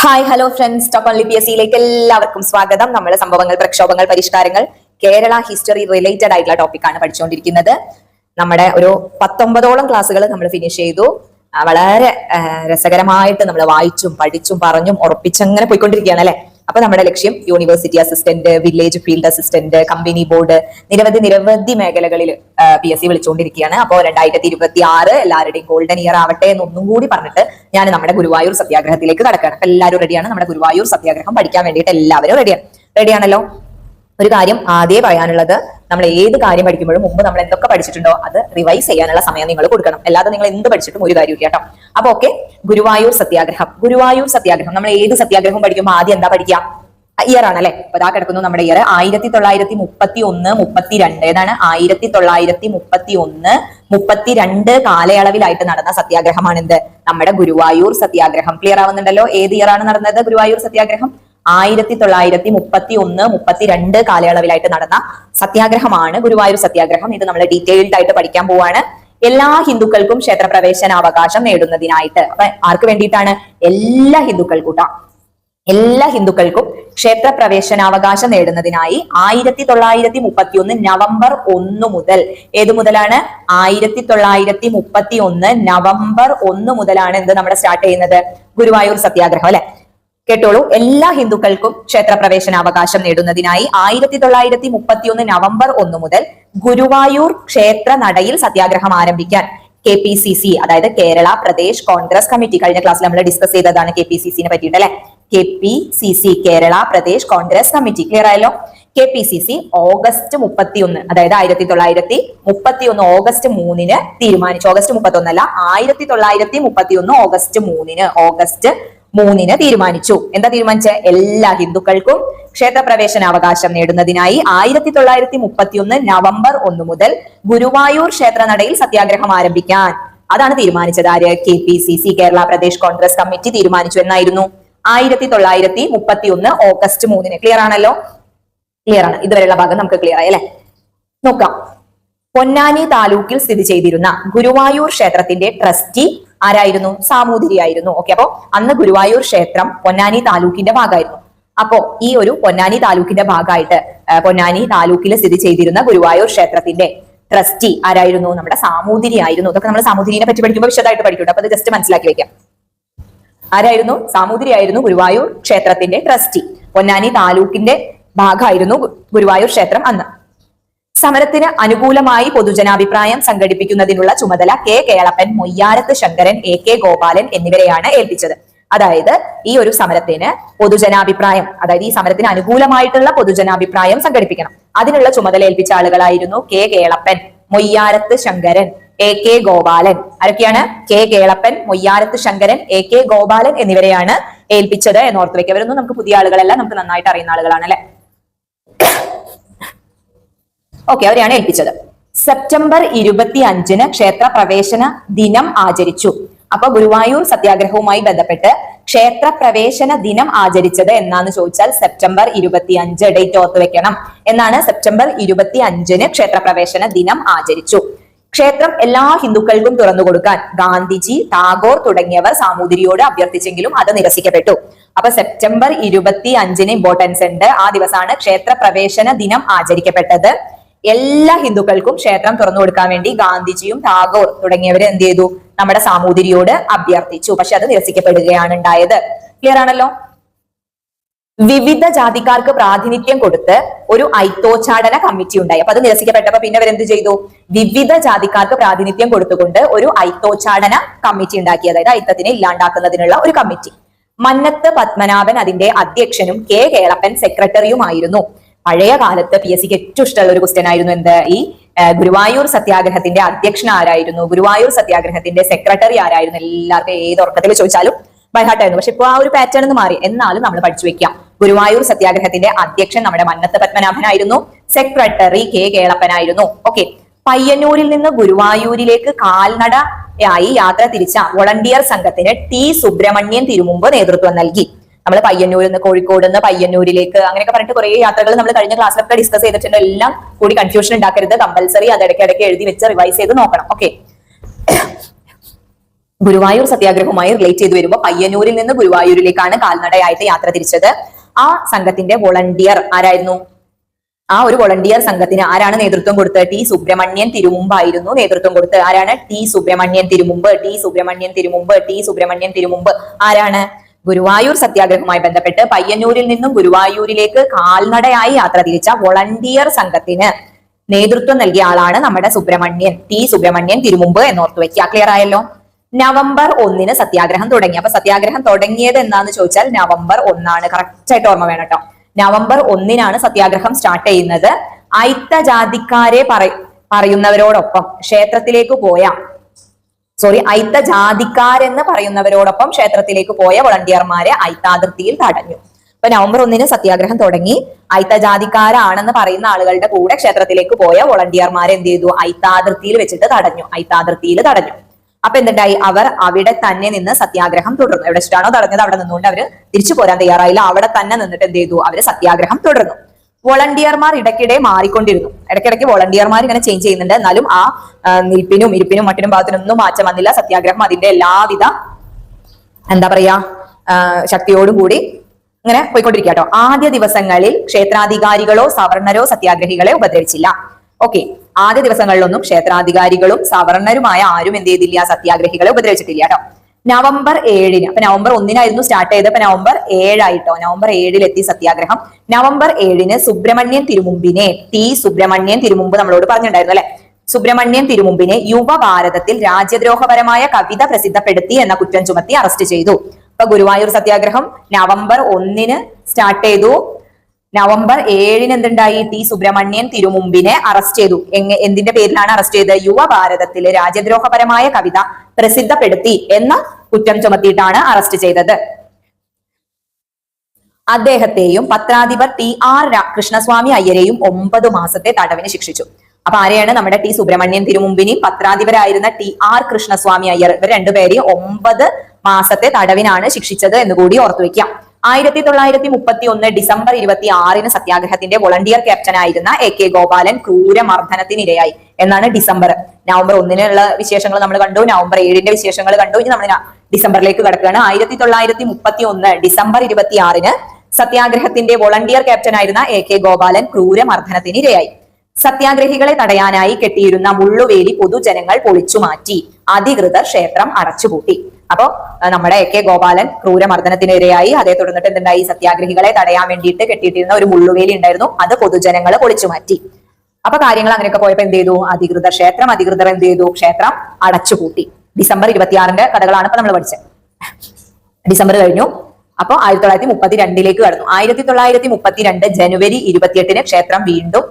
Hi hello friends top only P S സിയിലേക്ക് എല്ലാവർക്കും സ്വാഗതം. നമ്മൾ സംഭവങ്ങൾ പ്രക്ഷോഭങ്ങൾ പരിഷ്കാരങ്ങൾ കേരള ഹിസ്റ്ററി റിലേറ്റഡ് ആയിട്ടുള്ള ടോപ്പിക്കാണ് പഠിച്ചുകൊണ്ടിരിക്കുന്നത്. നമ്മുടെ ഒരു പത്തൊമ്പതോളം ക്ലാസ്സുകൾ നമ്മൾ ഫിനിഷ് ചെയ്തു. വളരെ രസകരമായിട്ട് നമ്മൾ വായിച്ചും പഠിച്ചും പറഞ്ഞും ഉറപ്പിച്ചങ്ങനെ പോയിക്കൊണ്ടിരിക്കുകയാണ് അല്ലെ? അപ്പൊ നമ്മുടെ ലക്ഷ്യം university assistant village field assistant company board നിരവധി നിരവധി മേഖലകളിൽ പി എസ് സി വിളിച്ചുകൊണ്ടിരിക്കുകയാണ്. അപ്പോൾ രണ്ടായിരത്തി ഇരുപത്തി ആറ് എല്ലാവരുടെയും ഗോൾഡൻ ഇയർ ആവട്ടെ എന്നൊന്നും കൂടി പറഞ്ഞിട്ട് ഞാൻ നമ്മുടെ ഗുരുവായൂർ സത്യാഗ്രഹത്തിലേക്ക് കടക്കുകയാണ് എല്ലാവരും റെഡിയാണ് നമ്മുടെ ഗുരുവായൂർ സത്യാഗ്രഹം പഠിക്കാൻ വേണ്ടിയിട്ട് എല്ലാവരും റെഡിയാണ് റെഡിയാണല്ലോ ഒരു കാര്യം ആദ്യം പറയാനുള്ളത് നമ്മൾ ഏത് കാര്യം പഠിക്കുമ്പോഴും മുമ്പ് നമ്മൾ എന്തൊക്കെ പഠിച്ചിട്ടുണ്ടോ അത് റിവൈസ് ചെയ്യാനുള്ള സമയം നിങ്ങൾ കൊടുക്കണം. അല്ലാതെ നിങ്ങൾ എന്ത് പഠിച്ചിട്ടും ഒരു കാര്യമില്ല കേട്ടോ. അപ്പൊ ഓക്കെ ഗുരുവായൂർ സത്യാഗ്രഹം. ഗുരുവായൂർ സത്യാഗ്രഹം. നമ്മൾ ഏത് സത്യാഗ്രഹം പഠിക്കുമ്പോൾ ആദ്യം എന്താ പഠിക്കുക? ഇയർ ആണല്ലേ? അപ്പൊ ഇതാ കിടക്കുന്നു നമ്മുടെ ഇയർ ആയിരത്തി തൊള്ളായിരത്തി മുപ്പത്തി ഒന്ന് മുപ്പത്തിരണ്ട്. ഏതാണ്? ആയിരത്തി തൊള്ളായിരത്തി മുപ്പത്തി ഒന്ന് മുപ്പത്തിരണ്ട് കാലയളവിലായിട്ട് നടന്ന സത്യാഗ്രഹമാണ് എന്ത് നമ്മുടെ ഗുരുവായൂർ സത്യാഗ്രഹം. ക്ലിയർ ആവുന്നുണ്ടല്ലോ? ഏത് ഇയർ ആണ് നടന്നത് ഗുരുവായൂർ സത്യാഗ്രഹം? ആയിരത്തി തൊള്ളായിരത്തി മുപ്പത്തി ഒന്ന് മുപ്പത്തിരണ്ട് കാലയളവിലായിട്ട് നടന്ന സത്യാഗ്രഹമാണ് ഗുരുവായൂർ സത്യാഗ്രഹം. ഇത് നമ്മൾ ഡീറ്റെയിൽഡ് ആയിട്ട് പഠിക്കാൻ പോവാണ്. എല്ലാ ഹിന്ദുക്കൾക്കും ക്ഷേത്രപ്രവേശന അവകാശം നേടുന്നതിനായിട്ട്. അപ്പൊ ആർക്ക് വേണ്ടിയിട്ടാണ്? എല്ലാ ഹിന്ദുക്കൾക്കും ട്ടോ. എല്ലാ ഹിന്ദുക്കൾക്കും ക്ഷേത്രപ്രവേശനാവകാശം നേടുന്നതിനായി ആയിരത്തി തൊള്ളായിരത്തി മുപ്പത്തി ഒന്ന് നവംബർ ഒന്ന് മുതൽ. ഏതു മുതലാണ്? ആയിരത്തി തൊള്ളായിരത്തി മുപ്പത്തി ഒന്ന് നവംബർ ഒന്ന് മുതലാണ് എന്ത് നമ്മുടെ സ്റ്റാർട്ട് ചെയ്യുന്നത്? ഗുരുവായൂർ സത്യാഗ്രഹം അല്ലെ? കേട്ടോളൂ. എല്ലാ ഹിന്ദുക്കൾക്കും ക്ഷേത്ര പ്രവേശനാവകാശം നേടുന്നതിനായി ആയിരത്തി തൊള്ളായിരത്തി മുപ്പത്തി ഒന്ന് നവംബർ ഒന്ന് മുതൽ ഗുരുവായൂർ ക്ഷേത്ര നടയിൽ സത്യാഗ്രഹം ആരംഭിക്കാൻ കെ പി സി സി അതായത് കേരള പ്രദേശ് കോൺഗ്രസ് കമ്മിറ്റി കഴിഞ്ഞ ക്ലാസ്സിൽ നമ്മൾ ഡിസ്കസ് ചെയ്തതാണ് കെ പി സി സിനെ പറ്റിയിട്ട് അല്ലെ? K P C C Kerala Pradesh Congress committee. Clear ആയല്ലോ? K P C C August മുപ്പത്തി ഒന്ന് അതായത് ആയിരത്തി തൊള്ളായിരത്തി മുപ്പത്തി ഒന്ന് ഓഗസ്റ്റ് മൂന്നിന് തീരുമാനിച്ചു. ഓഗസ്റ്റ് മുപ്പത്തി ഒന്നല്ല ആയിരത്തി തൊള്ളായിരത്തി മുപ്പത്തി ഒന്ന് ഓഗസ്റ്റ് മൂന്നിന്. ഓഗസ്റ്റ് മൂന്നിന് തീരുമാനിച്ചു. എന്താ തീരുമാനിച്ച? എല്ലാ ഹിന്ദുക്കൾക്കും ക്ഷേത്രപ്രവേശന അവകാശം നേടുന്നതിനായി ആയിരത്തി തൊള്ളായിരത്തി മുപ്പത്തി ഒന്ന് നവംബർ ഒന്ന് മുതൽ ഗുരുവായൂർ ക്ഷേത്രനടയിൽ സത്യാഗ്രഹം ആരംഭിക്കാൻ. അതാണ് തീരുമാനിച്ചത് ആര്? K P C C Kerala Pradesh Congress committee തീരുമാനിച്ചു എന്നായിരുന്നു. ആയിരത്തി തൊള്ളായിരത്തി മുപ്പത്തി ഒന്ന് ഓഗസ്റ്റ് മൂന്നിന്. ക്ലിയർ ആണല്ലോ? ക്ലിയർ ആണ്. ഇതുവരെയുള്ള ഭാഗം നമുക്ക് ക്ലിയർ ആയി അല്ലെ? നോക്കാം. പൊന്നാനി താലൂക്കിൽ സ്ഥിതി ചെയ്തിരുന്ന ഗുരുവായൂർ ക്ഷേത്രത്തിന്റെ ട്രസ്റ്റി ആരായിരുന്നു? സാമൂതിരി ആയിരുന്നു ഓക്കെ അപ്പോ അന്ന് ഗുരുവായൂർ ക്ഷേത്രം പൊന്നാനി താലൂക്കിന്റെ ഭാഗമായിരുന്നു. അപ്പോ ഈ ഒരു പൊന്നാനി താലൂക്കിന്റെ ഭാഗമായിട്ട് പൊന്നാനി താലൂക്കിൽ സ്ഥിതി ചെയ്തിരുന്ന ഗുരുവായൂർ ക്ഷേത്രത്തിന്റെ ട്രസ്റ്റി ആരായിരുന്നു? നമ്മുടെ സാമൂതിരി ആയിരുന്നു. ഇതൊക്കെ നമ്മൾ സാമൂതിരിനെ പറ്റി പഠിക്കുമ്പോൾ വിശദമായിട്ട് പഠിക്കുന്നുണ്ട്. അപ്പൊ അത് ജസ്റ്റ് മനസ്സിലാക്കി വെക്കാം. ആരായിരുന്നു? സാമൂതിരി ആയിരുന്നു ഗുരുവായൂർ ക്ഷേത്രത്തിന്റെ ട്രസ്റ്റി പൊന്നാനി താലൂക്കിന്റെ ഭാഗമായിരുന്നു ഗുരുവായൂർ ക്ഷേത്രം അന്ന്. സമരത്തിന് അനുകൂലമായി പൊതുജനാഭിപ്രായം സംഘടിപ്പിക്കുന്നതിനുള്ള ചുമതല K Kelappan Moyyarath Sankaran A K Gopalan എന്നിവരെയാണ് ഏൽപ്പിച്ചത്. അതായത് ഈ ഒരു സമരത്തിന് പൊതുജനാഭിപ്രായം അതായത് ഈ സമരത്തിന് അനുകൂലമായിട്ടുള്ള പൊതുജനാഭിപ്രായം സംഘടിപ്പിക്കണം. അതിനുള്ള ചുമതല ഏൽപ്പിച്ച ആളുകളായിരുന്നു K Kelappan Moyyarath Sankaran A K Gopalan. ആരൊക്കെയാണ്? K Kelappan Moyyarath Sankaran A K Gopalan എന്നിവരെയാണ് ഏൽപ്പിച്ചത് എന്ന് ഓർത്ത് വെക്കുക. അവരൊന്നും നമുക്ക് പുതിയ ആളുകളല്ല നമുക്ക് നന്നായിട്ട് അറിയുന്ന ആളുകളാണ് അല്ലെ? ഓക്കെ അവരെയാണ് ഏൽപ്പിച്ചത്. സെപ്റ്റംബർ ഇരുപത്തി അഞ്ചിന് ക്ഷേത്ര പ്രവേശന ദിനം ആചരിച്ചു. അപ്പൊ ഗുരുവായൂർ സത്യാഗ്രഹവുമായി ബന്ധപ്പെട്ട് ക്ഷേത്ര പ്രവേശന ദിനം ആചരിച്ചത് എന്നാന്ന് ചോദിച്ചാൽ സെപ്റ്റംബർ ഇരുപത്തി അഞ്ച് ഡേറ്റ് ഓർത്ത് വെക്കണം. എന്നാണ് സെപ്റ്റംബർ ഇരുപത്തി അഞ്ചിന് ക്ഷേത്ര പ്രവേശന ദിനം ആചരിച്ചു. ക്ഷേത്രം എല്ലാ ഹിന്ദുക്കൾക്കും തുറന്നു കൊടുക്കാൻ ഗാന്ധിജി ടാഗോർ തുടങ്ങിയവർ സാമൂതിരിയോട് അഭ്യർത്ഥിച്ചെങ്കിലും അത് നിരസിക്കപ്പെട്ടു. അപ്പൊ സെപ്റ്റംബർ ഇരുപത്തി അഞ്ചിന് ഇമ്പോർട്ടൻസ് ഉണ്ട്. ആ ദിവസമാണ് ക്ഷേത്ര പ്രവേശന ദിനം ആചരിക്കപ്പെട്ടത്. എല്ലാ ഹിന്ദുക്കൾക്കും ക്ഷേത്രം തുറന്നു കൊടുക്കാൻ വേണ്ടി ഗാന്ധിജിയും ടാഗോർ തുടങ്ങിയവർ എന്ത് ചെയ്തു? നമ്മുടെ സാമൂതിരിയോട് അഭ്യർത്ഥിച്ചു. പക്ഷെ അത് നിരസിക്കപ്പെടുകയാണ് ഉണ്ടായത്. ക്ലിയർ ആണല്ലോ? വിവിധ ജാതിക്കാർക്ക് പ്രാതിനിധ്യം കൊടുത്ത് ഒരു ഐത്തോച്ചാടന കമ്മിറ്റി ഉണ്ടായി. അപ്പൊ അത് നിരസിക്കപ്പെട്ടപ്പോ പിന്നെ അവരെന്ത് ചെയ്തു? വിവിധ ജാതിക്കാർക്ക് പ്രാതിനിധ്യം കൊടുത്തുകൊണ്ട് ഒരു ഐത്തോച്ചാടന കമ്മിറ്റി ഉണ്ടാക്കി. അതായത് ഐത്തത്തിനെ ഇല്ലാണ്ടാക്കുന്നതിനുള്ള ഒരു കമ്മിറ്റി. മന്നത്ത് പത്മനാഭൻ അതിന്റെ അധ്യക്ഷനും കെ കേളപ്പൻ സെക്രട്ടറിയുമായിരുന്നു പഴയ കാലത്ത് പി എസ് സിക്ക് ഏറ്റവും ഇഷ്ടമുള്ള ഒരു ക്വസ്റ്റ്യൻ ആയിരുന്നു എന്ത്? ഈ ഗുരുവായൂർ സത്യാഗ്രഹത്തിന്റെ അധ്യക്ഷൻ ആരായിരുന്നു? ഗുരുവായൂർ സത്യാഗ്രഹത്തിന്റെ സെക്രട്ടറി ആരായിരുന്നു? എല്ലാവർക്കും ഏത് ഉറക്കത്തിൽ ചോദിച്ചാലും ബൈഹാർട്ടായിരുന്നു. പക്ഷെ ഇപ്പൊ ആ ഒരു പാറ്റേൺ എന്ന് മാറി. എന്നാലും നമ്മൾ പഠിച്ചു വെക്കാം ഗുരുവായൂർ സത്യാഗ്രഹത്തിന്റെ അധ്യക്ഷൻ നമ്മുടെ മന്നത്ത് പത്മനാഭനായിരുന്നു. സെക്രട്ടറി കെ കേളപ്പനായിരുന്നു. ഓക്കെ പയ്യന്നൂരിൽ നിന്ന് ഗുരുവായൂരിലേക്ക് കാൽനട ആയി യാത്ര തിരിച്ച വോളണ്ടിയർ സംഘത്തിന് ടി സുബ്രഹ്മണ്യൻ തിരുമുമ്പ് നേതൃത്വം നൽകി. നമ്മൾ പയ്യന്നൂരിൽ നിന്ന് കോഴിക്കോട് നിന്ന് പയ്യന്നൂരിലേക്ക് അങ്ങനെയൊക്കെ പറഞ്ഞിട്ട് കുറെ യാത്രകൾ നമ്മൾ കഴിഞ്ഞ ക്ലാസ്സിലൊക്കെ ഡിസ്കസ് ചെയ്തിട്ടുണ്ട്. എല്ലാം കൂടി കൺഫ്യൂഷൻ ഉണ്ടാക്കരുത്. കമ്പൽസറി അത് ഇടയ്ക്ക് ഇടയ്ക്ക് എഴുതി വെച്ച് റിവൈസ് ചെയ്ത് നോക്കണം. ഓക്കെ ഗുരുവായൂർ സത്യാഗ്രഹവുമായി റിലേറ്റ് ചെയ്ത് വരുമ്പോൾ പയ്യന്നൂരിൽ നിന്ന് ഗുരുവായൂരിലേക്കാണ് കാൽനടയായിട്ട് യാത്ര തിരിച്ചത്. ആ സംഘത്തിന്റെ വോളണ്ടിയർ ആരായിരുന്നു? ആ ഒരു വോളണ്ടിയർ സംഘത്തിന് ആരാണ് നേതൃത്വം കൊടുത്തത്? ടി സുബ്രഹ്മണ്യൻ തിരുമുമ്പായിരുന്നു നേതൃത്വം കൊടുത്തത്. ആരാണ്? T Subramanian Thirumump. T Subramanian Thirumump. T Subramanian Thirumump. ആരാണ്? ഗുരുവായൂർ സത്യാഗ്രഹവുമായി ബന്ധപ്പെട്ട് പയ്യന്നൂരിൽ നിന്നും ഗുരുവായൂരിലേക്ക് കാൽനടയായി യാത്ര തിരിച്ച വോളണ്ടിയർ സംഘത്തിന് നേതൃത്വം നൽകിയ ആളാണ് നമ്മുടെ സുബ്രഹ്മണ്യൻ. ടി സുബ്രഹ്മണ്യൻ തിരുമുമ്പ് എന്നോർത്ത് വെക്കുക ക്ലിയർ ആയല്ലോ? നവംബർ ഒന്നിന് സത്യാഗ്രഹം തുടങ്ങി. അപ്പൊ സത്യാഗ്രഹം തുടങ്ങിയത് എന്താന്ന് ചോദിച്ചാൽ നവംബർ ഒന്നാണ്. കറക്റ്റ് ആയിട്ട് ഓർമ്മ വേണം കേട്ടോ. നവംബർ ഒന്നിനാണ് സത്യാഗ്രഹം സ്റ്റാർട്ട് ചെയ്യുന്നത്. അയിത്തജാതിക്കാരെ പറ പറയുന്നവരോടൊപ്പം ക്ഷേത്രത്തിലേക്ക് പോയ സോറി അയിത്ത ജാതിക്കാരെന്ന് പറയുന്നവരോടൊപ്പം ക്ഷേത്രത്തിലേക്ക് പോയ വോളണ്ടിയർമാരെ അയിത്താതിർത്തിയിൽ തടഞ്ഞു. അപ്പൊ നവംബർ ഒന്നിന് സത്യാഗ്രഹം തുടങ്ങി. അയിത്ത ജാതിക്കാരാണെന്ന് പറയുന്ന ആളുകളുടെ കൂടെ ക്ഷേത്രത്തിലേക്ക് പോയ വോളണ്ടിയർമാരെ എന്ത് ചെയ്തു? അയിത്താതിർത്തിയിൽ വെച്ചിട്ട് തടഞ്ഞു. അയിത്താതിർത്തിയിൽ തടഞ്ഞു. അപ്പൊ എന്തുണ്ടായി? അവർ അവിടെ തന്നെ നിന്ന് സത്യാഗ്രഹം തുടർന്നു. എവിടെ വെച്ചിട്ടാണോ തടഞ്ഞത്? അവിടെ നിന്നുകൊണ്ട് അവർ തിരിച്ചു പോരാൻ തയ്യാറായില്ല. അവിടെ തന്നെ നിന്നിട്ട് എന്ത് ചെയ്തു? അവർ സത്യാഗ്രഹം തുടർന്നു. വോളണ്ടിയർമാർ ഇടയ്ക്കിടെ മാറിക്കൊണ്ടിരുന്നു. ഇടയ്ക്കിടയ്ക്ക് വോളണ്ടിയർമാർ ഇങ്ങനെ ചേഞ്ച് ചെയ്യുന്നുണ്ട്. എന്നാലും ആ നിൽപ്പിനും ഇരിപ്പിനും മറ്റിനും ഭാഗത്തിനും ഒന്നും മാറ്റം വന്നില്ല. സത്യാഗ്രഹം അതിന്റെ എല്ലാവിധ എന്താ പറയാ ശക്തിയോടും കൂടി ഇങ്ങനെ പോയിക്കൊണ്ടിരിക്കുക കേട്ടോ ആദ്യ ദിവസങ്ങളിൽ ക്ഷേത്രാധികാരികളോ സവർണരോ സത്യാഗ്രഹികളെ ഉപദ്രവിച്ചില്ല. ഓക്കെ. ആദ്യ ദിവസങ്ങളിലൊന്നും ക്ഷേത്രാധികാരികളും സവർണരുമായ ആരും എന്ത് ചെയ്തില്ല സത്യാഗ്രഹികളെ ഉപദ്രവിച്ചിട്ടില്ല കേട്ടോ. നവംബർ ഏഴിന്. അപ്പൊ നവംബർ ഒന്നിനായിരുന്നു സ്റ്റാർട്ട് ചെയ്തത്. അപ്പൊ നവംബർ ഏഴായിട്ടോ? നവംബർ ഏഴിലെത്തി സത്യാഗ്രഹം. നവംബർ ഏഴിന് സുബ്രഹ്മണ്യൻ തിരുമുമ്പിനെ ടി സുബ്രഹ്മണ്യൻ തിരുമുമ്പ് നമ്മളോട് പറഞ്ഞിട്ടുണ്ടായിരുന്നു അല്ലെ? സുബ്രഹ്മണ്യൻ തിരുമുമ്പിനെ യുവഭാരതത്തിൽ രാജ്യദ്രോഹപരമായ കവിത പ്രസിദ്ധപ്പെടുത്തി എന്ന കുറ്റം ചുമത്തി അറസ്റ്റ് ചെയ്തു. അപ്പൊ ഗുരുവായൂർ സത്യാഗ്രഹം നവംബർ ഒന്നിന് സ്റ്റാർട്ട് ചെയ്തു. നവംബർ ഏഴിന് എന്തുണ്ടായി? ടി. സുബ്രഹ്മണ്യൻ തിരുമുമ്പിനെ അറസ്റ്റ് ചെയ്തു. എന്തിന്റെ പേരിലാണ് അറസ്റ്റ് ചെയ്തത്? യുവഭാരതത്തിലെ രാജ്യദ്രോഹപരമായ കവിത പ്രസിദ്ധപ്പെടുത്തി എന്ന കുറ്റം ചുമത്തിയിട്ടാണ് അറസ്റ്റ് ചെയ്തത്. അദ്ദേഹത്തെയും പത്രാധിപർ ടി. ആർ. കൃഷ്ണസ്വാമി അയ്യരെയും ഒമ്പത് മാസത്തെ തടവിന് ശിക്ഷിച്ചു. അപ്പൊ ആരെയാണ് നമ്മുടെ ടി. സുബ്രഹ്മണ്യൻ തിരുമുമ്പിനെയും പത്രാധിപരായിരുന്ന ടി. ആർ. കൃഷ്ണസ്വാമി അയ്യർ? ഇവർ രണ്ടുപേരെയും ഒമ്പത് മാസത്തെ തടവിനാണ് ശിക്ഷിച്ചത് എന്ന് കൂടി ഓർത്തു വെക്കാം ആയിരത്തി തൊള്ളായിരത്തി മുപ്പത്തി ഒന്ന് ഡിസംബർ ഇരുപത്തി ആറിന് സത്യാഗ്രഹത്തിന്റെ വോളണ്ടിയർ ക്യാപ്റ്റനായിരുന്ന എ കെ ഗോപാലൻ ക്രൂരമർദ്ദനത്തിനിരയായി. എന്നാണ് ഡിസംബർ. നവംബർ ഒന്നിനുള്ള വിശേഷങ്ങൾ നമ്മൾ കണ്ടു. നവംബർ ഏഴിന്റെ വിശേഷങ്ങൾ കണ്ടു. ഇനി നമ്മൾ ഡിസംബറിലേക്ക് കിടക്കുകയാണ്. ആയിരത്തി തൊള്ളായിരത്തി മുപ്പത്തി ഒന്ന് ഡിസംബർ ഇരുപത്തി ആറിന് സത്യാഗ്രഹത്തിന്റെ വോളണ്ടിയർ ക്യാപ്റ്റനായിരുന്ന എ കെ ഗോപാലൻ ക്രൂരമർദ്ദനത്തിനിരയായി. സത്യാഗ്രഹികളെ തടയാനായി കെട്ടിയിരുന്ന മുള്ളുവേലി പൊതുജനങ്ങൾ പൊളിച്ചു മാറ്റി അധികൃതർ ക്ഷേത്രം അടച്ചുപൂട്ടി. അപ്പോ നമ്മുടെ എ കെ ഗോപാലൻ ക്രൂരമർദ്ദനത്തിനിരയായി അതേ തുടർന്നിട്ട് എന്തുണ്ടായി? സത്യാഗ്രഹികളെ തടയാൻ വേണ്ടിയിട്ട് കെട്ടിയിട്ടിരുന്ന ഒരു മുള്ളുവേലി ഉണ്ടായിരുന്നു. അത് പൊതുജനങ്ങൾ പൊളിച്ചു മാറ്റി. അപ്പൊ കാര്യങ്ങൾ അങ്ങനെയൊക്കെ പോയപ്പോ എന്ത് ചെയ്തു? അധികൃതർ ക്ഷേത്രം അധികൃതർ എന്ത് ചെയ്തു? ക്ഷേത്രം അടച്ചുപൂട്ടി. ഡിസംബർ ഇരുപത്തിയാറിന്റെ കഥകളാണ് ഇപ്പൊ നമ്മൾ പഠിച്ചത്. ഡിസംബർ കഴിഞ്ഞു. അപ്പൊ ആയിരത്തി തൊള്ളായിരത്തി മുപ്പത്തി രണ്ടിലേക്ക് കടന്നു. ആയിരത്തി തൊള്ളായിരത്തി മുപ്പത്തിരണ്ട് ജനുവരി ഇരുപത്തിയെട്ടിന് ക്ഷേത്രം വീണ്ടും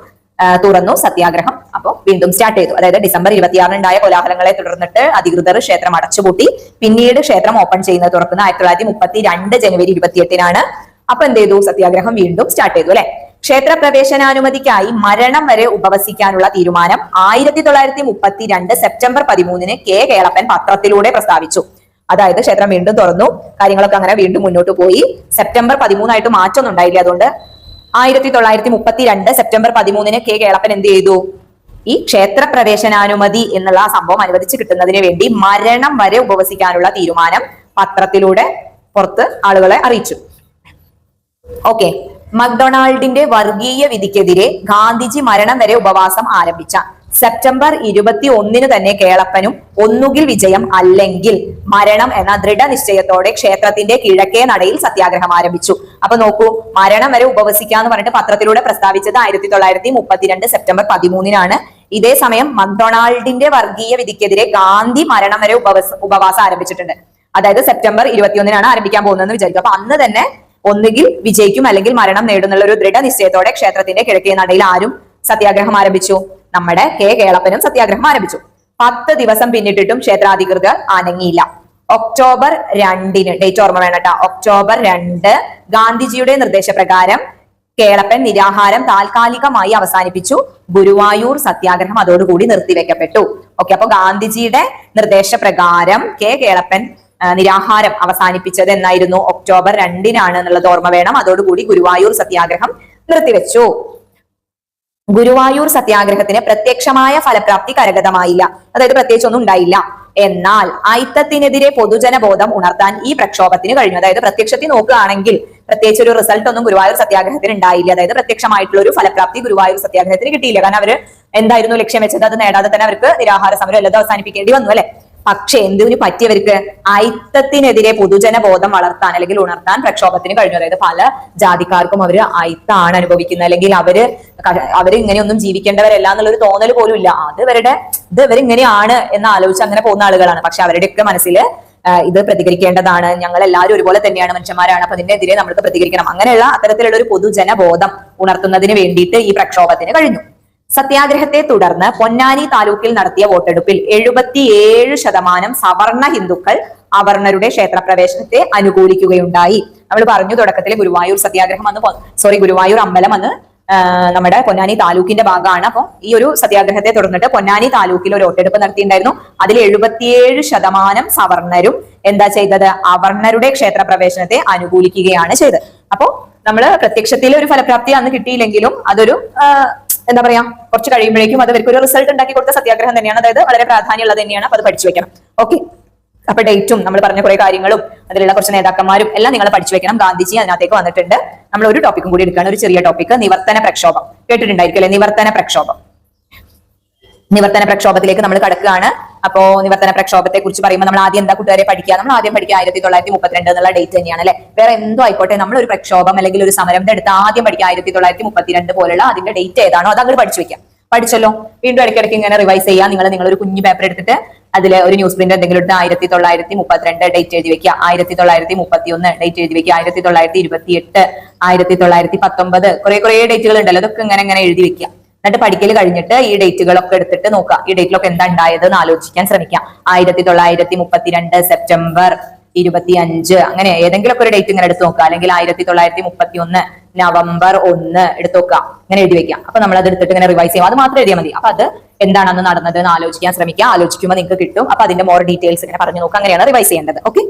തുറന്നു സത്യാഗ്രഹം. അപ്പൊ വീണ്ടും സ്റ്റാർട്ട് ചെയ്തു. അതായത് ഡിസംബർ ഇരുപത്തിയാറിനുണ്ടായ കോലാഹലങ്ങളെ തുടർന്നിട്ട് അധികൃതർ ക്ഷേത്രം അടച്ചുപൂട്ടി. പിന്നീട് ക്ഷേത്രം ഓപ്പൺ ചെയ്യുന്നത് തുറക്കുന്ന ആയിരത്തി തൊള്ളായിരത്തി മുപ്പത്തി രണ്ട് ജനുവരി ഇരുപത്തിയെട്ടിനാണ്. അപ്പൊ എന്ത് ചെയ്തു? സത്യാഗ്രഹം വീണ്ടും സ്റ്റാർട്ട് ചെയ്തു അല്ലെ? ക്ഷേത്ര പ്രവേശനാനുമതിക്കായി മരണം വരെ ഉപവസിക്കാനുള്ള തീരുമാനം ആയിരത്തി തൊള്ളായിരത്തി മുപ്പത്തിരണ്ട് സെപ്റ്റംബർ പതിമൂന്നിന് കെ. കേളപ്പൻ പത്രത്തിലൂടെ പ്രസ്താവിച്ചു. അതായത് ക്ഷേത്രം വീണ്ടും തുറന്നു. കാര്യങ്ങളൊക്കെ അങ്ങനെ വീണ്ടും മുന്നോട്ട് പോയി. സെപ്റ്റംബർ പതിമൂന്നായിട്ട് മാറ്റമൊന്നും ഉണ്ടായില്ല. അതുകൊണ്ട് ആയിരത്തി തൊള്ളായിരത്തി മുപ്പത്തിരണ്ട് സെപ്റ്റംബർ പതിമൂന്നിന് കെ കേളപ്പൻ എന്ത് ചെയ്തു? ഈ ക്ഷേത്ര പ്രവേശനാനുമതി എന്നുള്ള ആ സംഭവം അനുവദിച്ചു കിട്ടുന്നതിന് വേണ്ടി മരണം വരെ ഉപവസിക്കാനുള്ള തീരുമാനം പത്രത്തിലൂടെ പുറത്ത് ആളുകളെ അറിയിച്ചു. ഓക്കെ. മക്ഡൊണാൾഡിന്റെ വർഗീയ വിധിക്കെതിരെ ഗാന്ധിജി മരണം വരെ ഉപവാസം ആരംഭിച്ച സെപ്റ്റംബർ ഇരുപത്തി ഒന്നിന് തന്നെ കേളപ്പനും ഒന്നുകിൽ വിജയം അല്ലെങ്കിൽ മരണം എന്ന ദൃഢനിശ്ചയത്തോടെ ക്ഷേത്രത്തിന്റെ കിഴക്കേ നടയിൽ സത്യാഗ്രഹം ആരംഭിച്ചു. അപ്പൊ നോക്കൂ മരണം വരെ ഉപവസിക്കാന്ന് പറഞ്ഞിട്ട് പത്രത്തിലൂടെ പ്രസ്താവിച്ചത് ആയിരത്തി തൊള്ളായിരത്തി മുപ്പത്തിരണ്ട് സെപ്റ്റംബർ പതിമൂന്നിനാണ്. ഇതേ സമയം മക്ഡൊണാൾഡിന്റെ വർഗീയ വിധിക്കെതിരെ ഗാന്ധി മരണം വരെ ഉപവസ ഉപവാസം ആരംഭിച്ചിട്ടുണ്ട്. അതായത് സെപ്റ്റംബർ ഇരുപത്തിയൊന്നിനാണ് ആരംഭിക്കാൻ പോകുന്നതെന്ന് വിചാരിക്കും. അപ്പൊ അന്ന് തന്നെ ഒന്നുകിൽ വിജയിക്കും അല്ലെങ്കിൽ മരണം നേടുന്നുള്ള ഒരു ദൃഢനിശ്ചയത്തോടെ ക്ഷേത്രത്തിന്റെ കിഴക്കേ നടയിൽ ആരും സത്യാഗ്രഹം ആരംഭിച്ചു. നമ്മുടെ കെ കേളപ്പനും സത്യാഗ്രഹം ആരംഭിച്ചു. പത്ത് ദിവസം പിന്നിട്ടിട്ടും ക്ഷേത്രാധികൃതർ അനങ്ങിയില്ല. ഒക്ടോബർ രണ്ടിന് ഡേറ്റ് ഓർമ്മ വേണം കേട്ടോ. ഒക്ടോബർ രണ്ട് ഗാന്ധിജിയുടെ നിർദ്ദേശപ്രകാരം കേളപ്പൻ നിരാഹാരം താൽക്കാലികമായി അവസാനിപ്പിച്ചു. ഗുരുവായൂർ സത്യാഗ്രഹം അതോടുകൂടി നിർത്തിവെക്കപ്പെട്ടു. ഓക്കെ അപ്പൊ ഗാന്ധിജിയുടെ നിർദ്ദേശപ്രകാരം കെ കേളപ്പൻ നിരാഹാരം അവസാനിപ്പിച്ചത് എന്നായിരുന്നു. ഒക്ടോബർ രണ്ടിനാണ് എന്നുള്ളത് ഓർമ്മ വേണം. അതോടുകൂടി ഗുരുവായൂർ സത്യാഗ്രഹം നിർത്തിവെച്ചു. ഗുരുവായൂർ സത്യാഗ്രഹത്തിന് പ്രത്യക്ഷമായ ഫലപ്രാപ്തി കരഗതമായില്ല. അതായത് പ്രത്യേകിച്ച് ഒന്നും ഉണ്ടായില്ല. എന്നാൽ ഐത്തത്തിനെതിരെ പൊതുജനബോധം ഉണർത്താൻ ഈ പ്രക്ഷോഭത്തിന് കഴിഞ്ഞു. അതായത് പ്രത്യക്ഷത്തിൽ നോക്കുകയാണെങ്കിൽ പ്രത്യേകിച്ച് ഒരു റിസൾട്ട് ഒന്നും ഗുരുവായൂർ സത്യാഗ്രഹത്തിന് ഉണ്ടായില്ല. അതായത് പ്രത്യക്ഷമായിട്ടുള്ള ഒരു ഫലപ്രാപ്തി ഗുരുവായൂർ സത്യാഗ്രഹത്തിന് കിട്ടിയില്ല. കാരണം അവർ എന്തായിരുന്നു ലക്ഷ്യം വെച്ചത്? അത് നേടാതെ തന്നെ അവർക്ക് നിരാഹാര സമരം എല്ലാം അവസാനിപ്പിക്കേണ്ടി വന്നു അല്ലെ? പക്ഷെ എന്തിനു പറ്റിയവർക്ക് ഐത്തത്തിനെതിരെ പൊതുജന ബോധം വളർത്താൻ അല്ലെങ്കിൽ ഉണർത്താൻ പ്രക്ഷോഭത്തിന് കഴിഞ്ഞു. അതായത് പല ജാതിക്കാർക്കും അവർ ഐത്താണ് അനുഭവിക്കുന്നത്. അല്ലെങ്കിൽ അവർ അവർ അവർ ഇങ്ങനെയൊന്നും ജീവിക്കേണ്ടവരല്ല എന്നുള്ളൊരു തോന്നൽ പോലും ഇല്ല. അത് ഇവരുടെ ഇത് ഇവരിങ്ങനെയാണ് എന്ന് ആലോചിച്ച് അങ്ങനെ പോകുന്ന ആളുകളാണ്. പക്ഷെ അവരുടെയൊക്കെ മനസ്സിൽ ഇത് പ്രതികരിക്കേണ്ടതാണ്. ഞങ്ങൾ എല്ലാവരും ഒരുപോലെ തന്നെയാണ് മനുഷ്യന്മാരാണ്. അപ്പൊ അതിനെതിരെ നമ്മൾക്ക് പ്രതികരിക്കണം. അങ്ങനെയുള്ള അത്തരത്തിലുള്ള ഒരു പൊതുജനബോധം ഉണർത്തുന്നതിന് വേണ്ടിയിട്ട് ഈ പ്രക്ഷോഭത്തിന് കഴിഞ്ഞു. സത്യാഗ്രഹത്തെ തുടർന്ന് പൊന്നാനി താലൂക്കിൽ നടത്തിയ വോട്ടെടുപ്പിൽ എഴുപത്തിയേഴ് ശതമാനം സവർണ ഹിന്ദുക്കൾ അവർണരുടെ ക്ഷേത്രപ്രവേശനത്തെ അനുകൂലിക്കുകയുണ്ടായി. നമ്മൾ പറഞ്ഞു തുടക്കത്തിൽ ഗുരുവായൂർ സത്യാഗ്രഹം അന്ന് സോറി ഗുരുവായൂർ അമ്പലം അന്ന് നമ്മുടെ പൊന്നാനി താലൂക്കിന്റെ ഭാഗമാണ്. അപ്പോൾ ഈ ഒരു സത്യാഗ്രഹത്തെ തുടർന്നിട്ട് പൊന്നാനി താലൂക്കിൽ ഒരു വോട്ടെടുപ്പ് നടത്തിയിട്ടുണ്ടായിരുന്നു. അതിൽ എഴുപത്തിയേഴ് ശതമാനം സവർണരും എന്താ ചെയ്തത്? അവർണരുടെ ക്ഷേത്രപ്രവേശനത്തെ അനുകൂലിക്കുകയാണ് ചെയ്തത്. അപ്പോ നമ്മൾ പ്രത്യക്ഷത്തിൽ ഒരു ഫലപ്രാപ്തി അന്ന് കിട്ടിയില്ലെങ്കിലും അതൊരു എന്താ പറയാ കുറച്ച് കഴിയുമ്പോഴേക്കും അത് അവർക്ക് ഒരു റിസൾട്ട് ഉണ്ടാക്കി കൊടുത്ത സത്യാഗ്രഹം തന്നെയാണ്. അതായത് വളരെ പ്രാധാന്യമുള്ളത് തന്നെയാണ്. അപ്പൊ അത് പഠിച്ചു വെക്കണം. ഓക്കെ അപ്പൊ ഡേറ്റും നമ്മൾ പറഞ്ഞ കുറെ കാര്യങ്ങളും അതിലുള്ള കുറച്ച് നേതാക്കന്മാരും എല്ലാം നിങ്ങൾ പഠിച്ചു വെക്കണം. ഗാന്ധിജി അതിനകത്തേക്ക് വന്നിട്ടുണ്ട്. നമ്മൾ ഒരു ടോപ്പിക്കും കൂടി എടുക്കുകയാണ്. ഒരു ചെറിയ ടോപ്പിക് നിവർത്തന പ്രക്ഷോഭം. കേട്ടിട്ടുണ്ടായിരിക്കും അല്ലെ നിവർത്തന പ്രക്ഷോഭം. നിവർത്തന പ്രക്ഷോഭത്തിലേക്ക് നമ്മൾ കടക്കുകയാണ്. അപ്പോ നിവർത്തന പ്രക്ഷോഭത്തെ കുറിച്ച് പറയുമ്പോൾ നമ്മൾ ആദ്യം എന്താ കൂട്ടുകാരെ പഠിക്കുക? നമ്മൾ ആദ്യം പഠിക്കുക ആയിരത്തി തൊള്ളായിരത്തി മുപ്പത്തിരണ്ട് എന്നുള്ള ഡേറ്റ് തന്നെയാണ് അല്ലെ? വേറെ എന്തോ ആയിക്കോട്ടെ നമ്മൾ ഒരു പ്രക്ഷോഭം അല്ലെങ്കിൽ ഒരു സമരം എടുത്ത് ആദ്യം പഠിക്കുക ആയിരത്തി തൊള്ളായിരത്തി മുപ്പത്തിരണ്ട് പോലുള്ള അതിന്റെ ഡേറ്റ് ഏതാണോ അത് അങ്ങോട്ട് പഠിച്ചു വെക്കാം. പഠിച്ചല്ലോ? വീണ്ടും ഇടയ്ക്കിടയ്ക്ക് ഇങ്ങനെ റിവൈസ് ചെയ്യാം. നിങ്ങൾ നിങ്ങൾ ഒരു കുഞ്ഞു പേപ്പർ എടുത്തിട്ട് അതിൽ ഒരു ന്യൂസ് പ്രിന്റ് എന്തെങ്കിലും എടുത്ത് ആയിരത്തി തൊള്ളായിരത്തി മുപ്പത്തിരണ്ട് ഡേറ്റ് എഴുതി വെക്കുക. ആയിരത്തി തൊള്ളായിരത്തി മുപ്പത്തി ഒന്ന് ഡേറ്റ് എഴുതി വെക്കുക. ആയിരത്തി തൊള്ളായിരത്തി ഇരുപത്തി എട്ട് ആയിരത്തി തൊള്ളായിരത്തി പത്തൊമ്പത് കുറെ കുറെ ഡേറ്റുകൾ ഉണ്ടല്ലോ അതൊക്കെ ഇങ്ങനെ ഇങ്ങനെ എഴുതി വെക്കുക. എന്നിട്ട് പഠിക്കൽ കഴിഞ്ഞിട്ട് ഈ ഡേറ്റുകളൊക്കെ എടുത്തിട്ട് നോക്കുക. ഈ ഡേറ്റിലൊക്കെ എന്താ ഉണ്ടായത് എന്ന് ആലോചിക്കാൻ ശ്രമിക്കാം ആയിരത്തി തൊള്ളായിരത്തി മുപ്പത്തിരണ്ട് സെപ്റ്റംബർ ഇരുപത്തി അഞ്ച് അങ്ങനെ ഏതെങ്കിലുമൊക്കെ ഒരു ഡേറ്റ് ഇങ്ങനെ എടുത്ത് നോക്കുക. അല്ലെങ്കിൽ ആയിരത്തി തൊള്ളായിരത്തി മുപ്പത്തി ഒന്ന് നവംബർ ഒന്ന് എടുത്ത് നോക്കുക. ഇങ്ങനെ എഴുതി വെക്കാം അപ്പൊ നമ്മൾ അത് എടുത്തിട്ട് ഇങ്ങനെ റിവൈസ് ചെയ്യാം അത് മാത്രം എഴുതിയാൽ മതി. അപ്പൊ അത് എന്താണ് അന്ന് നടന്നത് എന്ന് ആലോചിക്കാൻ ശ്രമിക്കുക. ആലോചിക്കുമ്പോൾ നിങ്ങൾക്ക് കിട്ടും. അപ്പൊ അതിന്റെ മോർ ഡീറ്റെയിൽസ് ഇങ്ങനെ പറഞ്ഞു നോക്കുക. അങ്ങനെയാണ് റിവൈസ് ചെയ്യേണ്ടത്. ഓക്കെ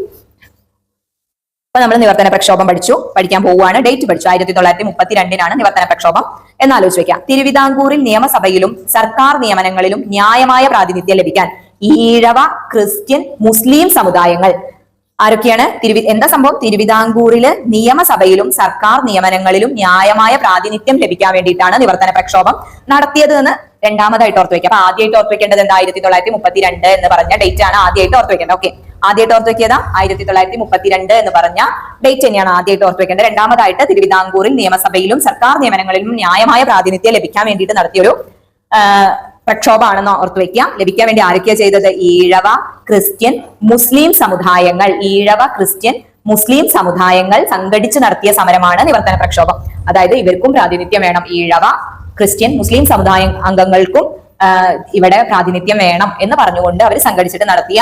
അപ്പൊ നമ്മൾ നിവർത്തന പ്രക്ഷോഭം പഠിച്ചു. പഠിക്കാൻ പോവുകയാണ്. ഡേറ്റ് പഠിച്ചു. ആയിരത്തി തൊള്ളായിരത്തി മുപ്പത്തിരണ്ടിനാണ് നിവർത്തന പ്രക്ഷോഭം. എന്ന് ആലോചിച്ച് വെക്കാം തിരുവിതാംകൂറിൽ നിയമസഭയിലും സർക്കാർ നിയമനങ്ങളിലും ന്യായമായ പ്രാതിനിധ്യം ലഭിക്കാൻ ഈഴവ ക്രിസ്ത്യൻ മുസ്ലിം സമുദായങ്ങൾ ആരൊക്കെയാണ്? തിരുവി എന്താ സംഭവം? തിരുവിതാംകൂറിൽ നിയമസഭയിലും സർക്കാർ നിയമനങ്ങളിലും ന്യായമായ പ്രാതിനിധ്യം ലഭിക്കാൻ വേണ്ടിയിട്ടാണ് നിവർത്തന പ്രക്ഷോഭം നടത്തിയത് എന്ന് രണ്ടാമതായിട്ട് ഓർത്ത് വെക്കുക അപ്പൊ ആദ്യമായിട്ട് ഓർത്ത് വെക്കേണ്ടത് എന്താ? ആയിരത്തി തൊള്ളായിരത്തി മുപ്പത്തിരണ്ട് എന്ന് പറഞ്ഞ ഡേറ്റ് ആണ് ആദ്യമായിട്ട് ഓർത്ത് വെക്കേണ്ടത്. ഓക്കെ. ആദ്യമായിട്ട് ഓർത്ത് വെക്കിയതാ ആയിരത്തി തൊള്ളായിരത്തി മുപ്പത്തിരണ്ട് എന്ന് പറഞ്ഞ ഡേറ്റ് തന്നെയാണ് ആദ്യമായിട്ട് ഓർത്ത് വെക്കേണ്ടത്. രണ്ടാമതായിട്ട് തിരുവിതാംകൂറിൽ നിയമസഭയിലും സർക്കാർ നിയമനങ്ങളിലും ന്യായമായ പ്രാതിനിധ്യം ലഭിക്കാൻ വേണ്ടിയിട്ട് നടത്തിയൊരു പ്രക്ഷോഭമാണെന്ന് ഓർത്ത് വെക്കാം ലഭിക്കാൻ വേണ്ടി ആരൊക്കെയാ ചെയ്തത്? ഈഴവ ക്രിസ്ത്യൻ മുസ്ലിം സമുദായങ്ങൾ. ഈഴവ ക്രിസ്ത്യൻ മുസ്ലിം സമുദായങ്ങൾ സംഘടിച്ച് നടത്തിയ സമരമാണ് നിവർത്തന പ്രക്ഷോഭം. അതായത് ഇവർക്കും പ്രാതിനിധ്യം വേണം. ഈഴവ ക്രിസ്ത്യൻ മുസ്ലിം സമുദായ അംഗങ്ങൾക്കും ഇവിടെ പ്രാതിനിധ്യം വേണം എന്ന് പറഞ്ഞുകൊണ്ട് അവർ സംഘടിച്ചിട്ട് നടത്തിയ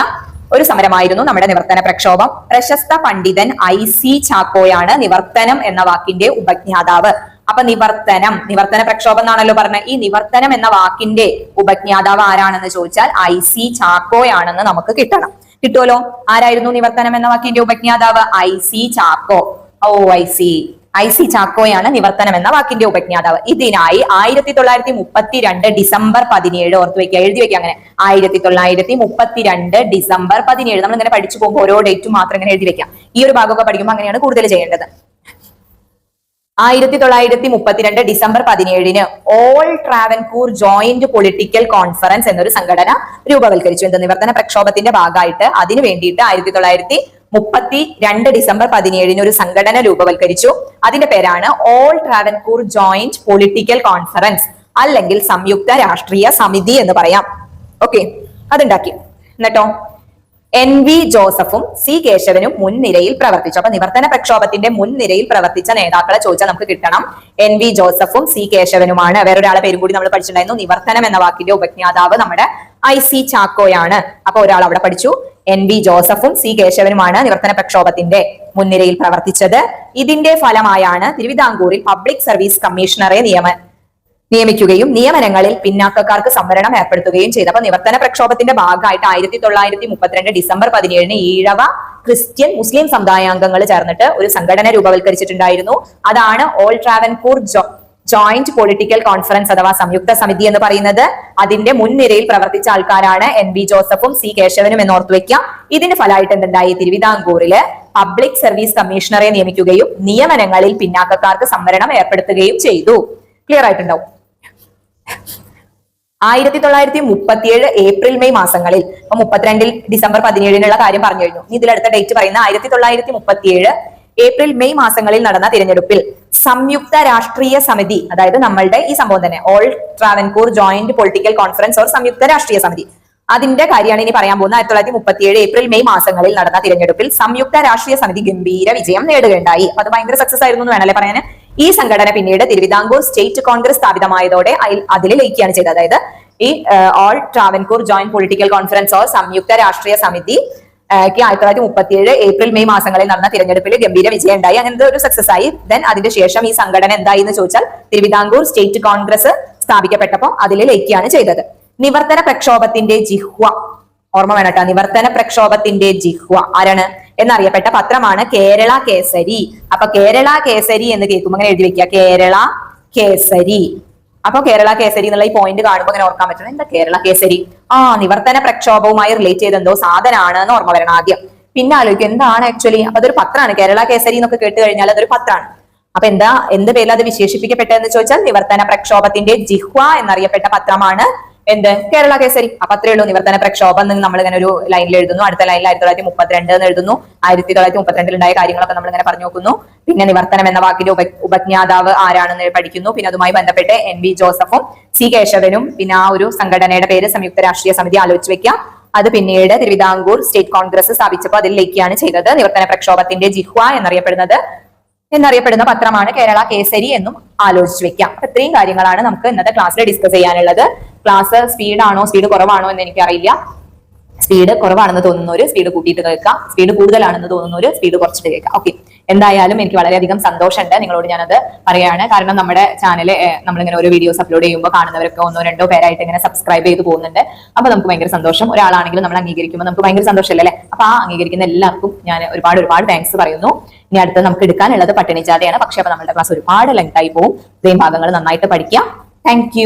ഒരു സമരമായിരുന്നു നമ്മുടെ നിവർത്തന പ്രക്ഷോഭം. പ്രശസ്ത പണ്ഡിതൻ ഐ സി ചാക്കോയാണ് നിവർത്തനം എന്ന വാക്കിന്റെ ഉപജ്ഞാതാവ്. അപ്പൊ നിവർത്തനം. നിവർത്തന പ്രക്ഷോഭം എന്നാണല്ലോ പറഞ്ഞത്. ഈ നിവർത്തനം എന്ന വാക്കിന്റെ ഉപജ്ഞാതാവ് ആരാണെന്ന് ചോദിച്ചാൽ ഐ സി ചാക്കോയാണെന്ന് നമുക്ക് കിട്ടണം. കിട്ടുമല്ലോ ആരായിരുന്നു നിവർത്തനം എന്ന വാക്കിന്റെ ഉപജ്ഞാതാവ്? I C Chacko. Oh I C. I C ചാക്കോയാണ് നിവർത്തനം എന്ന വാക്കിന്റെ ഉപജ്ഞാതാവ്. ഇതിനായി ആയിരത്തി തൊള്ളായിരത്തി മുപ്പത്തിരണ്ട് ഡിസംബർ പതിനേഴ് ഓർത്ത് വെക്കുക എഴുതി വെക്കുക അങ്ങനെ. ആയിരത്തി തൊള്ളായിരത്തി മുപ്പത്തിരണ്ട് ഡിസംബർ പതിനേഴ്. നമ്മൾ ഇങ്ങനെ പഠിച്ചു പോകുമ്പോൾ ഓരോ ഡേറ്റും മാത്രം ഇങ്ങനെ എഴുതി വെക്കാം ഈ ഒരു ഭാഗമൊക്കെ പഠിക്കുമ്പോൾ അങ്ങനെയാണ് കൂടുതൽ ചെയ്യേണ്ടത്. ആയിരത്തി തൊള്ളായിരത്തി മുപ്പത്തിരണ്ട് ഡിസംബർ പതിനേഴിന് all Travancore joint political conference എന്നൊരു സംഘടന രൂപവൽക്കരിച്ചു. എന്ത് നിവർത്തന പ്രക്ഷോഭത്തിന്റെ ഭാഗമായിട്ട് അതിനു വേണ്ടിയിട്ട് ആയിരത്തി തൊള്ളായിരത്തി മുപ്പത്തി രണ്ട് ഡിസംബർ പതിനേഴിന് ഒരു സംഘടന രൂപവൽക്കരിച്ചു. അതിന്റെ പേരാണ് all Travancore joint political conference അല്ലെങ്കിൽ സംയുക്ത രാഷ്ട്രീയ സമിതി എന്ന് പറയാം. ഓക്കെ അതുണ്ടാക്കി. എന്നിട്ടോ? എൻ വി ജോസഫും സി കേശവനും മുൻനിരയിൽ പ്രവർത്തിച്ചു. അപ്പൊ നിവർത്തന പ്രക്ഷോഭത്തിന്റെ മുൻനിരയിൽ പ്രവർത്തിച്ച നേതാക്കളെ ചോദിച്ചാൽ നമുക്ക് കിട്ടണം. എൻ വി ജോസഫും സി കേശവനുമാണ്. വേറൊരാളെ പേരും കൂടി നമ്മൾ പഠിച്ചിട്ടുണ്ടായിരുന്നു. നിവർത്തനം എന്ന വാക്കിന്റെ ഉപജ്ഞാതാവ് നമ്മുടെ ഐ സി ചാക്കോയാണ്. അപ്പൊ ഒരാൾ അവിടെ പഠിച്ചു. എൻ വി ജോസഫും സി കേശവനുമാണ് നിവർത്തന പ്രക്ഷോഭത്തിന്റെ മുൻനിരയിൽ പ്രവർത്തിച്ചത്. ഇതിന്റെ ഫലമായാണ് തിരുവിതാംകൂറിൽ പബ്ലിക് സർവീസ് കമ്മീഷണറെ നിയമ നിയമിക്കുകയും നിയമനങ്ങളിൽ പിന്നാക്കക്കാർക്ക് സംവരണം ഏർപ്പെടുത്തുകയും ചെയ്തു. അപ്പൊ നിവർത്തന പ്രക്ഷോഭത്തിന്റെ ഭാഗമായിട്ട് ആയിരത്തി തൊള്ളായിരത്തി മുപ്പത്തിരണ്ട് ഡിസംബർ പതിനേഴിന് ഈഴവ ക്രിസ്ത്യൻ മുസ്ലിം സമുദായാംഗങ്ങൾ ചേർന്നിട്ട് ഒരു സംഘടന രൂപവൽക്കരിച്ചിട്ടുണ്ടായിരുന്നു. അതാണ് all Travancore jo joint political conference അഥവാ സംയുക്ത സമിതി എന്ന് പറയുന്നത്. അതിന്റെ മുൻനിരയിൽ പ്രവർത്തിച്ച ആൾക്കാരാണ് എൻ ബി ജോസഫും സി കേശവനും എന്ന് ഓർത്തു വെക്കാം ഇതിന് ഫലമായിട്ട് എന്തുണ്ടായി? തിരുവിതാംകൂറിൽ പബ്ലിക് സർവീസ് കമ്മീഷണറെ നിയമിക്കുകയും നിയമനങ്ങളിൽ പിന്നാക്കക്കാർക്ക് സംവരണം ഏർപ്പെടുത്തുകയും ചെയ്തു. ക്ലിയർ ആയിട്ടുണ്ടാവും? ആയിരത്തി തൊള്ളായിരത്തി മുപ്പത്തിയേഴ് ഏപ്രിൽ മെയ് മാസങ്ങളിൽ. ഇപ്പൊ മുപ്പത്തിരണ്ടിൽ ഡിസംബർ പതിനേഴിനുള്ള കാര്യം പറഞ്ഞു കഴിഞ്ഞു. ഇതിലടുത്ത ഡേറ്റ് പറയുന്ന ആയിരത്തി തൊള്ളായിരത്തി മുപ്പത്തിയേഴ് ഏപ്രിൽ മെയ് മാസങ്ങളിൽ നടന്ന തിരഞ്ഞെടുപ്പിൽ സംയുക്ത രാഷ്ട്രീയ സമിതി അതായത് നമ്മളുടെ ഈ സംഭവം തന്നെ all Travancore joint political conference or സംയുക്ത രാഷ്ട്രീയ സമിതി. അതിന്റെ കാര്യമാണ് ഇനി പറയാൻ പോകുന്നത്. ആയിരത്തി തൊള്ളായിരത്തി മുപ്പത്തിയേഴ് ഏപ്രിൽ മെയ് മാസങ്ങളിൽ നടന്ന തിരഞ്ഞെടുപ്പിൽ സംയുക്ത രാഷ്ട്രീയ സമിതി ഗംഭീര വിജയം നേടുകയുണ്ടായി. അപ്പൊ അത് ഭയങ്കര സക്സസ് ആയിരുന്നു എന്ന് വേണമല്ലേ പറയാൻ ഈ സംഘടന പിന്നീട് തിരുവിതാംകൂർ സ്റ്റേറ്റ് കോൺഗ്രസ് സ്ഥാപിതമായതോടെ അതിൽ ലയിക്കുകയാണ് ചെയ്തത്. അതായത് ഈ all Travancore joint political conference or സംയുക്ത രാഷ്ട്രീയ സമിതി ആയിരത്തി തൊള്ളായിരത്തി മുപ്പത്തിയേഴ് ഏപ്രിൽ മെയ് മാസങ്ങളിൽ നടന്ന തിരഞ്ഞെടുപ്പിൽ ഗംഭീര വിജയം ഉണ്ടായി. അങ്ങനത്തെ ഒരു സക്സസ് ആയി. ദെൻ അതിന്റെ ശേഷം ഈ സംഘടന എന്തായി എന്ന് ചോദിച്ചാൽ തിരുവിതാംകൂർ സ്റ്റേറ്റ് കോൺഗ്രസ് സ്ഥാപിക്കപ്പെട്ടപ്പോൾ അതിൽ ലയിക്കുകയാണ് ചെയ്തത്. നിവർത്തന പ്രക്ഷോഭത്തിന്റെ ജിഹ്വ. ഓർമ്മ വേണട്ടോ നിവർത്തന പ്രക്ഷോഭത്തിന്റെ ജിഹ്വ. ആരാണ്? എന്നറിയപ്പെട്ട പത്രമാണ് കേരള കേസരി. അപ്പൊ കേരള കേസരി എന്ന് കേൾക്കുമ്പോൾ അങ്ങനെ എഴുതി വെക്കുക. കേരള കേസരി. അപ്പൊ കേരള കേസരി എന്നുള്ള ഈ പോയിന്റ് കാണുമ്പോൾ അങ്ങനെ ഓർക്കാൻ പറ്റണം എന്താ കേരള കേസരി? ആ നിവർത്തന പ്രക്ഷോഭവുമായി റിലേറ്റ് ചെയ്ത് എന്തോ സാധനമാണ് എന്ന് ഓർമ്മ വരണം ആദ്യം. പിന്നെ ആലോചിക്കും എന്താണ് ആക്ച്വലി അപ്പൊ അതൊരു പത്രമാണ്. കേരള കേസരി എന്നൊക്കെ കേട്ട് കഴിഞ്ഞാൽ അതൊരു പത്രമാണ്. അപ്പൊ എന്താ എന്ത് പേരിൽ അത് വിശേഷിപ്പിക്കപ്പെട്ടതെന്ന് ചോദിച്ചാൽ നിവർത്തന പ്രക്ഷോഭത്തിന്റെ ജിഹ്വ എന്നറിയപ്പെട്ട പത്രമാണ് എന്ത്? കേരള കേസരി. അപ്പൊ അത്രേ ഉള്ളൂ നിവർത്തന പ്രക്ഷോഭം നമ്മൾ ഇങ്ങനെ ഒരു ലൈനിൽ എഴുതുന്നു. അടുത്ത ലൈനിൽ ആയിരത്തി തൊള്ളായിരത്തി മുപ്പത്തിരണ്ട് എന്ന് എഴുതുന്നു. ആയിരത്തി തൊള്ളായിരത്തി മുപ്പത്തിരണ്ടിൽ ഉണ്ടായ കാര്യങ്ങളൊക്കെ നമ്മൾ ഇങ്ങനെ പറഞ്ഞു നോക്കുന്നു. പിന്നെ നിവർത്തനം എന്ന വാക്കിന്റെ ഉപ ഉപജ്ഞാതാവ് ആരാണെന്ന് പഠിക്കുന്നു. പിന്നെ അതുമായി ബന്ധപ്പെട്ട് എൻ വി ജോസഫും സി കേശവനും പിന്നെ ആ ഒരു സംഘടനയുടെ പേര് സംയുക്ത രാഷ്ട്രീയ സമിതി ആലോചിച്ച് വെക്കാം. അത് പിന്നീട് തിരുവിതാംകൂർ സ്റ്റേറ്റ് കോൺഗ്രസ് സ്ഥാപിച്ചപ്പോൾ അതിലേക്കാണ് ചെയ്തത്. നിവർത്തന പ്രക്ഷോഭത്തിന്റെ ജിഹ്വ എന്നറിയപ്പെടുന്നത്. എന്നറിയപ്പെടുന്ന പത്രമാണ് കേരള കേസരി എന്നും ആലോചിച്ച് വെക്കാം. ഇത്രയും കാര്യങ്ങളാണ് നമുക്ക് ഇന്നത്തെ ക്ലാസ്സിൽ ഡിസ്കസ് ചെയ്യാനുള്ളത്. ക്ലാസ് സ്പീഡാണോ സ്പീഡ് കുറവാണോ എന്ന് എനിക്കറിയില്ല. സ്പീഡ് കുറവാണെന്ന് തോന്നുന്നവര് സ്പീഡ് കൂട്ടിയിട്ട് കേൾക്കാം. സ്പീഡ് കൂടുതലാണെന്ന് തോന്നുന്നവര് സ്പീഡ് കുറച്ചിട്ട് കേൾക്കാം. ഓക്കെ എന്തായാലും എനിക്ക് വളരെയധികം സന്തോഷമുണ്ട് നിങ്ങളോട് ഞാനത് പറയാണ്. കാരണം നമ്മുടെ ചാനൽ നമ്മളിങ്ങനെ ഓരോ വീഡിയോസ് അപ്ലോഡ് ചെയ്യുമ്പോൾ കാണുന്നവരൊക്കെ ഒന്നോ രണ്ടോ പേരായിട്ട് ഇങ്ങനെ സബ്സ്ക്രൈബ് ചെയ്ത് പോകുന്നുണ്ട്. അപ്പൊ നമുക്ക് ഭയങ്കര സന്തോഷം. ഒരാളാണെങ്കിലും നമ്മൾ അംഗീകരിക്കുമ്പോൾ നമുക്ക് ഭയങ്കര സന്തോഷമല്ലേ അല്ലേ? അപ്പൊ ആ അംഗീകരിക്കുന്ന എല്ലാവർക്കും ഞാൻ ഒരുപാട് ഒരുപാട് താങ്ക്സ് പറയുന്നു. ഇനി അടുത്ത് നമുക്ക് എടുക്കാനുള്ളത് പട്ടിണിജാതയാണ്. പക്ഷെ അപ്പൊ നമ്മുടെ ക്ലാസ് ഒരുപാട് ലെങ്ത് ആയി പോകും ഇത്രയും ഭാഗങ്ങൾ നന്നായിട്ട് പഠിക്കാം. താങ്ക്